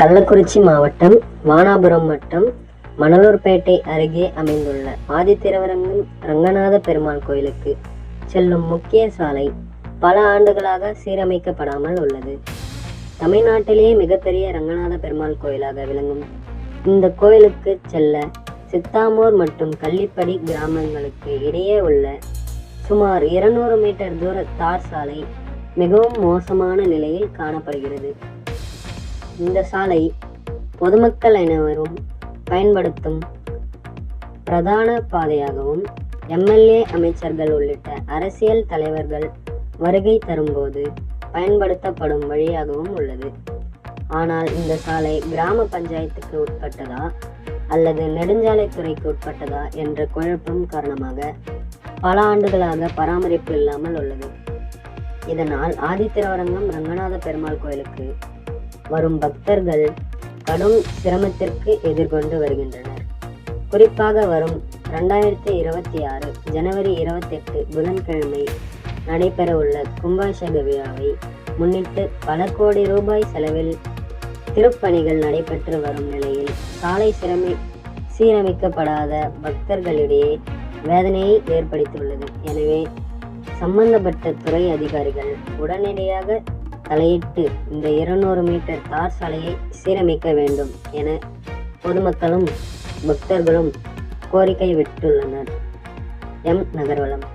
கள்ளக்குறிச்சி மாவட்டம் வானாபுரம் வட்டம் மணலூர்பேட்டை அருகே அமைந்துள்ள ஆதித்திரவரங்கம் ரங்கநாத பெருமாள் கோயிலுக்கு செல்லும் முக்கிய சாலை பல ஆண்டுகளாக சீரமைக்கப்படாமல் உள்ளது. தமிழ்நாட்டிலேயே மிகப்பெரிய ரங்கநாத பெருமாள் கோயிலாக விளங்கும். இந்த கோயிலுக்கு செல்ல சித்தாமூர் மற்றும் கள்ளிப்படி கிராமங்களுக்கு இடையே உள்ள சுமார் இருநூறு மீட்டர் தூர தார் சாலை மிகவும் மோசமான நிலையில் காணப்படுகிறது. இந்த சாலை பொதுமக்கள் அனைவரும் பயன்படுத்தும் பிரதான பாதையாகவும் எம்எல்ஏ அமைச்சர்கள் உள்ளிட்ட அரசியல் தலைவர்கள் வருகை தரும்போது பயன்படுத்தப்படும் வழியாகவும் உள்ளது. ஆனால் இந்த சாலை கிராம பஞ்சாயத்துக்கு உட்பட்டதா அல்லது நெடுஞ்சாலைத்துறைக்கு உட்பட்டதா என்ற குழப்பம் காரணமாக பல ஆண்டுகளாக பராமரிப்பு இல்லாமல் உள்ளது. இதனால் ஆதித்திரவரங்கம் ரங்கநாத பெருமாள் கோயிலுக்கு வரும் பக்தர்கள் கடும் சிரமத்திற்கு எதிர்கொண்டு வருகின்றனர். குறிப்பாக வரும் ரெண்டாயிரத்தி இருபத்தி ஆறு ஜனவரி இருபத்தெட்டு புதன்கிழமை நடைபெறவுள்ள கும்பாஷக விழாவை முன்னிட்டு பல கோடி ரூபாய் செலவில் திருப்பணிகள் நடைபெற்று வரும் நிலையில் சாலை சிரமி சீரமைக்கப்படாத பக்தர்களிடையே வேதனையை ஏற்படுத்தியுள்ளது. எனவே சம்பந்தப்பட்ட துறை அதிகாரிகள் உடனடியாக தலையிட்டு இந்த இருநூறு மீட்டர் தார் சாலையை சீரமைக்க வேண்டும் என பொதுமக்களும் பக்தர்களும் கோரிக்கை விட்டுள்ளனர். எம். நகர்வலம்